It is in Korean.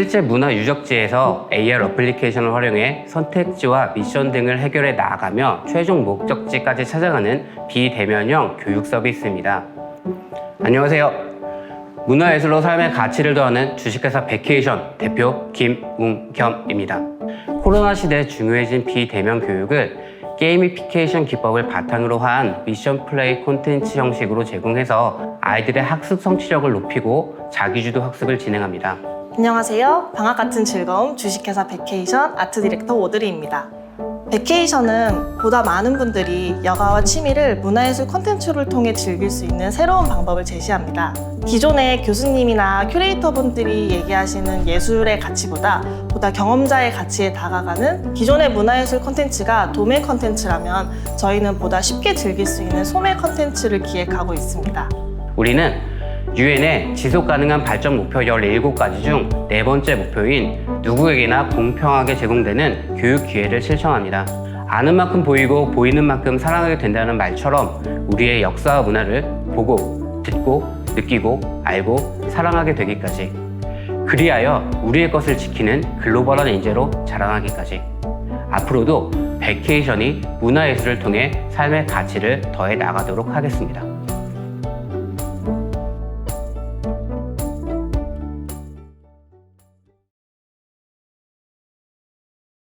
실제 문화 유적지에서 AR 어플리케이션을 활용해 선택지와 미션 등을 해결해 나아가며 최종 목적지까지 찾아가는 비대면형 교육 서비스입니다. 안녕하세요. 문화예술로 삶의 가치를 더하는 주식회사 베케이션 대표 김웅겸입니다. 코로나 시대에 중요해진 비대면 교육을 게이미피케이션 기법을 바탕으로 한 미션 플레이 콘텐츠 형식으로 제공해서 아이들의 학습 성취력을 높이고 자기주도 학습을 진행합니다. 안녕하세요. 방학 같은 즐거움 주식회사 베케이션 아트 디렉터 오드리입니다. 베케이션은 보다 많은 분들이 여가와 취미를 문화예술 콘텐츠를 통해 즐길 수 있는 새로운 방법을 제시합니다. 기존의 교수님이나 큐레이터 분들이 얘기하시는 예술의 가치보다 보다 경험자의 가치에 다가가는 기존의 문화예술 콘텐츠가 도매 콘텐츠라면 저희는 보다 쉽게 즐길 수 있는 소매 콘텐츠를 기획하고 있습니다. 우리는 유엔의 지속 가능한 발전 목표 17가지 중 네 번째 목표인 누구에게나 공평하게 제공되는 교육 기회를 실천합니다. 아는 만큼 보이고 보이는 만큼 사랑하게 된다는 말처럼 우리의 역사와 문화를 보고 듣고 느끼고 알고 사랑하게 되기까지 그리하여 우리의 것을 지키는 글로벌한 인재로 자라나기까지 앞으로도 베케이션이 문화예술을 통해 삶의 가치를 더해 나가도록 하겠습니다.